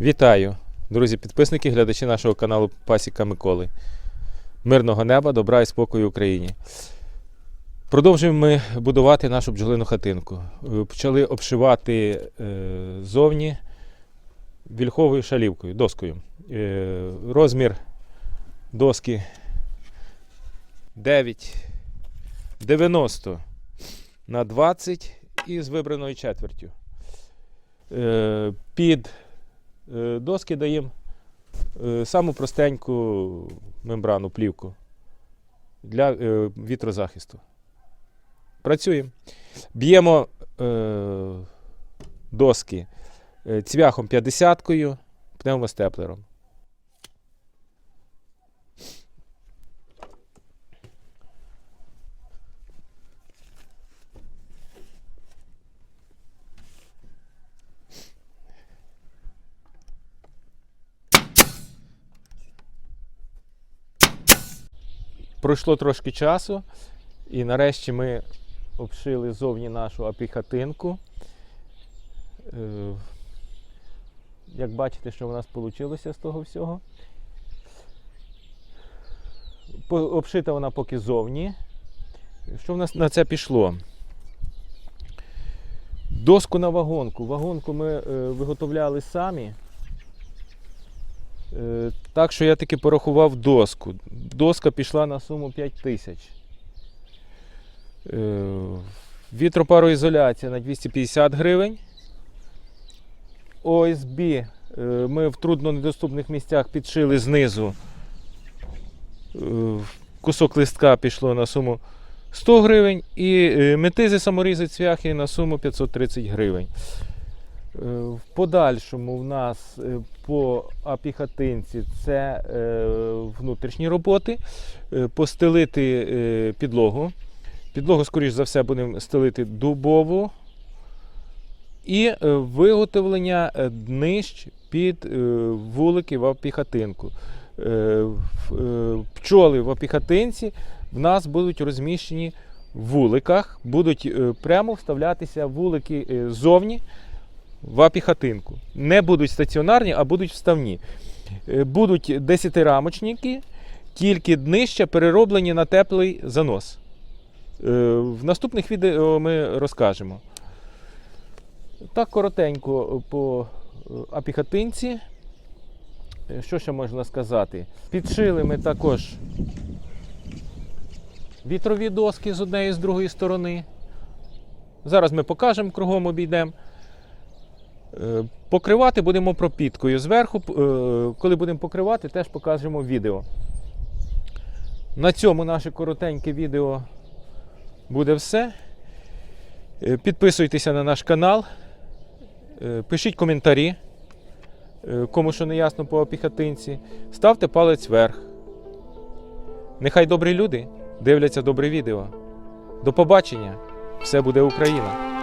Вітаю, друзі, підписники, глядачі нашого каналу Пасіка Миколи. Мирного неба, добра і спокою Україні. Продовжуємо ми будувати нашу бджолину хатинку. Е, Почали обшивати е, зовні вільховою шалівкою, доскою. Е, розмір доски 9,90 на 20 і з вибраною четвертю. Під доски даємо е, саму простеньку мембрану, плівку для е, вітрозахисту. Працюємо. Б'ємо е, доски е, цвяхом 50-кою, пневмостеплером. Пройшло трошки часу, і нарешті ми обшили зовні нашу апіхатинку. Е, Як бачите, що в нас вийшло з того всього. Обшита вона поки зовні. Що в нас на це пішло? Доску на вагонку. Вагонку ми е, виготовляли самі. Е, Так що я таки порахував доску. Доска пішла на суму 5 тисяч. Е, Вітропароізоляція на 250 гривень. ОСБ е, ми в труднонедоступних місцях підшили знизу. Е, Кусок листка пішло на суму 100 гривень і метизи саморізи цвяхи на суму 530 гривень. В подальшому в нас по апіхатинці це внутрішні роботи, Е, постелити е, підлогу. Підлогу, скоріш за все, будемо стелити дубову. І е, виготовлення днищ під вулики в е, Пчоли в апіхатинці в нас будуть розміщені в вуликах, будуть прямо вставлятися вулики ззовні в апіхатинку. Не будуть стаціонарні, а будуть вставні. Е, Будуть 10-рамочники, тільки днища перероблені на теплий занос. Е, В наступних відео ми розкажемо. Так коротенько по е, апіхатинці. Е, Що ще можна сказати? Підшили ми також вітрові доски з однієї і з другої сторони. Зараз ми покажемо, кругом обійдемо. Е, Покривати будемо пропіткою. Зверху, е, коли будемо покривати, теж покажемо відео. На цьому наше коротеньке відео буде все. Е, Підписуйтеся на наш канал, пишіть коментарі, кому що не ясно по опіхатинці. Ставте палець вверх. Нехай добрі люди дивляться добре відео. До побачення! Все буде Україна!